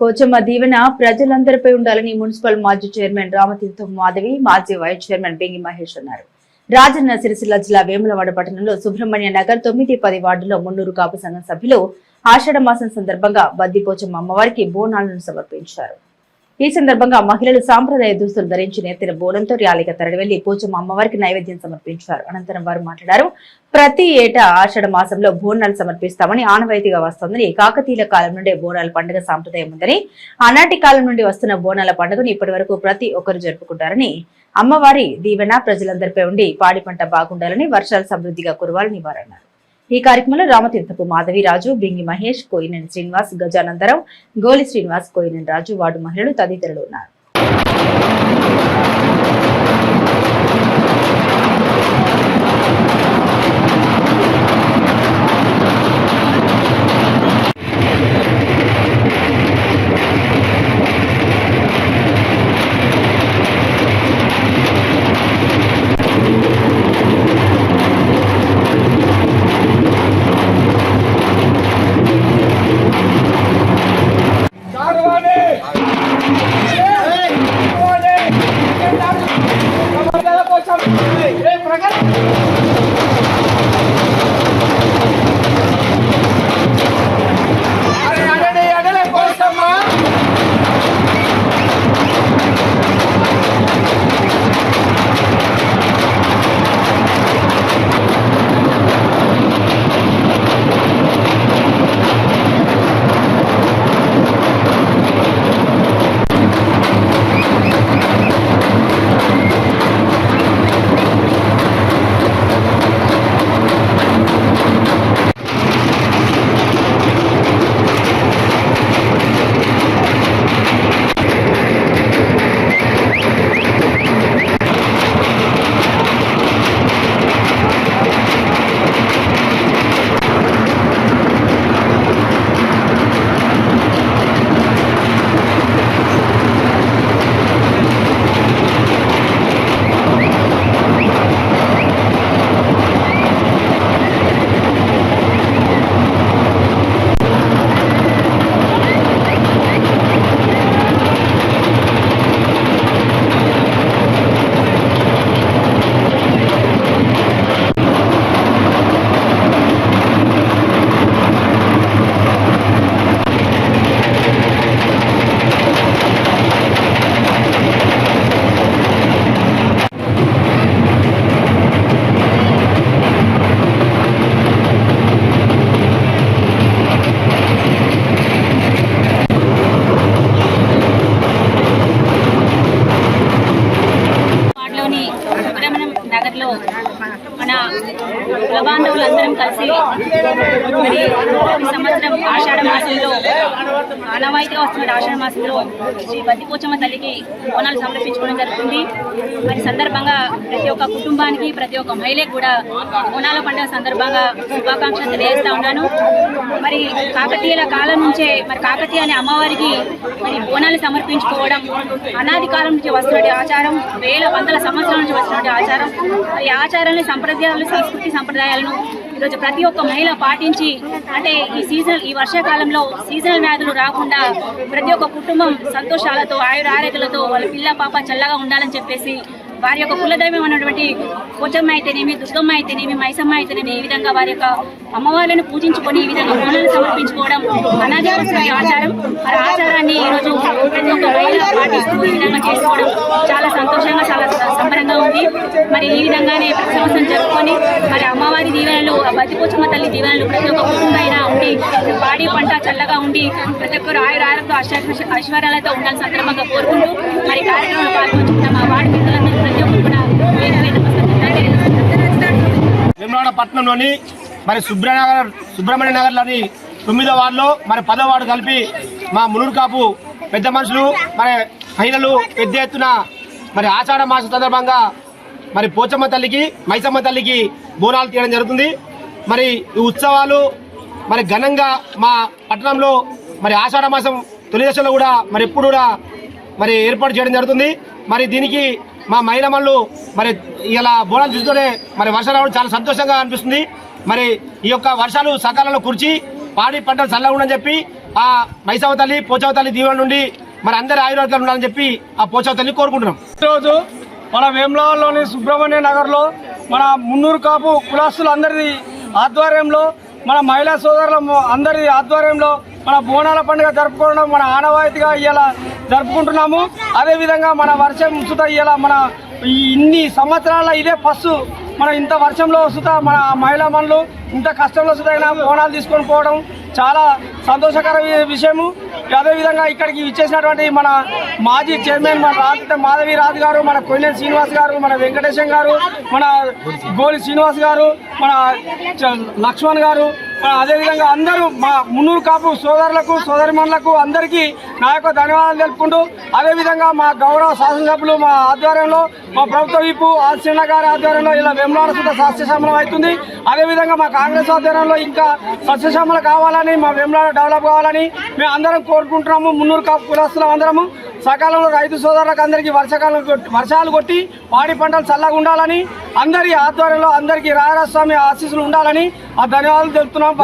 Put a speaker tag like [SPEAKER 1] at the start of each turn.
[SPEAKER 1] పోచమ్మ దీవెన ప్రజలందరిపై ఉండాలని మున్సిపల్ మాజీ చైర్మన్ రామతీర్థం మాధవి మాజీ వైస్ చైర్మన్ బెంగి మహేష్ అన్నారు. రాజన్న సిరిసిల్ల జిల్లా వేములవాడ పట్టణంలో సుబ్రహ్మణ్య నగర్ తొమ్మిది పది వార్డులో మున్నూరు కాపు సంఘం సభ్యులు ఆషాఢ మాసం సందర్భంగా బద్దిపోచమ్మ అమ్మవారికి బోనాలను సమర్పించారు. ఈ సందర్భంగా మహిళలు సాంప్రదాయ దుస్తులు ధరించి నెత్తిన బోనంతో ర్యాలీగా తరలివెళ్ళి పోచమ్మ అమ్మవారికి నైవేద్యం సమర్పించారు. అనంతరం వారు మాట్లాడారు ప్రతి ఏటా ఆషాఢ మాసంలో బోనాలు సమర్పిస్తామని ఆనవాయితీగా వస్తోందని కాకతీయుల కాలం నుండే బోనాల పండుగ సాంప్రదాయం ఉందని ఆనాటి కాలం నుండి వస్తున్న బోనాల పండుగను ఇప్పటి వరకు ప్రతి ఒక్కరు జరుపుకుంటారని అమ్మవారి దీవెన ప్రజలందరిపై ఉండి పాడి పంట బాగుండాలని వర్షాలు సమృద్ధిగా కురవాలని వారన్నారు ఈ కార్యక్రమంలో రామతీర్థపు మాధవి రాజు బింగి మహేష్ కోయినేని శ్రీనివాస్ గజానందరావు గోలి శ్రీనివాస్ కోయినేని రాజు వార్డు మహిళలు తదితరులు ఉన్నారు.
[SPEAKER 2] సుబ్రహ్మణ్యం నగర్లో మన కులబాంధవులందరం కలిసి మరి ఈ సంవత్సరం ఆషాఢ మాసంలో ఆనవాయితీగా వస్తున్న ఆషాఢ మాసంలో శ్రీ బతిపోచమ్మ తల్లికి బోనాలు సమర్పించుకోవడం జరుగుతుంది. మరి సందర్భంగా ప్రతి ఒక్క కుటుంబానికి ప్రతి ఒక్క మహిళకు కూడా బోనాల పండుగ సందర్భంగా శుభాకాంక్షలు తెలియజేస్తా ఉన్నాను. మరి కాకతీయుల కాలం నుంచే మరి కాకతీయ అనే అమ్మవారికి మరి బోనాలు సమర్పించుకోవడం అనాది కాలం నుంచి వస్తున్నటువంటి ఆచారం వేల వందల సంవత్సరాల నుంచి వస్తున్నటువంటి ఆచారం. ఈ ఆచారాలను సంప్రదాయాలు సంస్కృతి సంప్రదాయాలను ఈరోజు ప్రతి ఒక్క మహిళ పాటించి అంటే ఈ సీజన్ ఈ వర్షాకాలంలో సీజనల్ వ్యాధులు రాకుండా ప్రతి ఒక్క కుటుంబం సంతోషాలతో ఆయుర ఆరోగ్యాలతో వాళ్ళ పిల్ల పాప చల్లగా ఉండాలని చెప్పేసి వారి యొక్క కులదైవం అన్నటువంటి పోచమ్మ అయితేనేమి దుర్గమ్మ అయితేనేమి మైసమ్మ అయితేనేమి ఈ విధంగా వారి యొక్క అమ్మవార్లను పూజించుకొని ఈ విధంగా బోనాలు సమర్పించుకోవడం అనాది ఆచారం. మరి ఆచారాన్ని ఈరోజు ప్రతి ఒక్క మహిళ పాటిస్తూ ఈ విధంగా చేసుకోవడం చాలా సంతోషంగా చాలా మరి ఈ విధంగానే ప్రతి సంవత్సరం జరుపుకొని మరి అమ్మవారి దీవెనలు బతిపోచమ్మ తల్లి దీవెనలు ప్రతి ఒక్క కుటుంబైనా ఉండి పాడి పంట చల్లగా ఉండి ప్రతి ఒక్కరు ఆయుర ఆరోగ్య ఐశ్వర్యాలతో ఉండాలని సందర్భంగా కోరుకుంటూ మరి కార్యక్రమంలో పాల్గొంటున్న మా వాడి పిల్లలందరూ ప్రతి ఒక్కరు కూడా వేరే
[SPEAKER 3] మరి సుబ్రహ్మణ్యనగర్ సుబ్రహ్మణ్య నగర్లోని తొమ్మిదో వార్డులో మరి పదో వార్డు కలిపి మా మునుడు కాపు పెద్ద మనుషులు మరి మహిళలు పెద్ద ఎత్తున మరి ఆషాఢ మాసం సందర్భంగా మరి పోచమ్మ తల్లికి మైసమ్మ తల్లికి బోనాలు తీయడం జరుగుతుంది. మరి ఈ ఉత్సవాలు మరి ఘనంగా మా పట్టణంలో మరి ఆషాఢ మాసం తొలి దశలో కూడా మరి ఎప్పుడు కూడా మరి ఏర్పాటు చేయడం జరుగుతుంది. మరి దీనికి మా మహిళమల్లు మరి ఇలా బోనాలు చూస్తూనే మరి వర్షాలు రావడం చాలా సంతోషంగా అనిపిస్తుంది. మరి ఈ యొక్క వర్షాలు సకాలంలో కురిచి పాడి పంటలు చల్లగా ఉండని చెప్పి ఆ మైసవ తల్లి పోచవ తల్లి దీవెన నుండి మరి అందరి ఆయుర్వేదాలు ఉండాలని చెప్పి ఆ పోచవ తల్లిని కోరుకుంటున్నాం.
[SPEAKER 4] ఈరోజు మన వేములవాడలోని సుబ్రహ్మణ్య నగర్లో మన మున్నూరు కాపు కులస్తులందరిది ఆధ్వర్యంలో మన మహిళా సోదరుల అందరి ఆధ్వర్యంలో మన బోనాల పండుగ జరుపుకోవడం మన ఆనవాయితీగా ఇలా జరుపుకుంటున్నాము. అదేవిధంగా మన వర్షం సుత ఇలా మన ఇన్ని సంవత్సరాల ఇదే ఫస్ట్ మన ఇంత వర్షంలో వస్తుందా మన మహిళా మనులు ఇంత కష్టంలో వస్తుందైనా అయినా బోనాలు తీసుకొని పోవడం చాలా సంతోషకర విషయము. అదేవిధంగా ఇక్కడికి ఇచ్చేసినటువంటి మన మాజీ చైర్మన్ మన రాజ మాధవి రాజు గారు మన కొయ్యలేని శ్రీనివాస్ గారు మన వెంకటేశం గారు మన గోలి శ్రీనివాస్ గారు మన లక్ష్మణ్ గారు అదేవిధంగా అందరూ మా మున్నూరు కాపు సోదరులకు సోదరిమణులకు అందరికీ నా యొక్క ధన్యవాదాలు తెలుపుకుంటూ అదేవిధంగా మా గౌరవ శాసనసభ్యులు మా ఆధ్వర్యంలో మా ప్రభుత్వ విపు ఆశీర్ణ గారి ఆధ్వర్యంలో ఇలా వెమ్లాడ సుత సస్యశ్యామలం అవుతుంది. అదేవిధంగా మా కాంగ్రెస్ ఆధ్వర్యంలో ఇంకా సస్యశ్యామల కావాలని మా వెమ్లాడ డెవలప్ కావాలని మేము అందరం కోరుకుంటున్నాము. మున్నూరు కాపు కులస్తులం అందరము. సకాలంలో రైతు సోదరులకు అందరికీ వర్షాకాలం వర్షాలు కొట్టి పాడి పంటలు చల్లగా ఉండాలని అందరి ఆధ్వర్యంలో అందరికీ రాయరాస్వామి ఆశీస్సులు ఉండాలని ఆ ధన్యవాదాలు తెలుపుతున్నాం.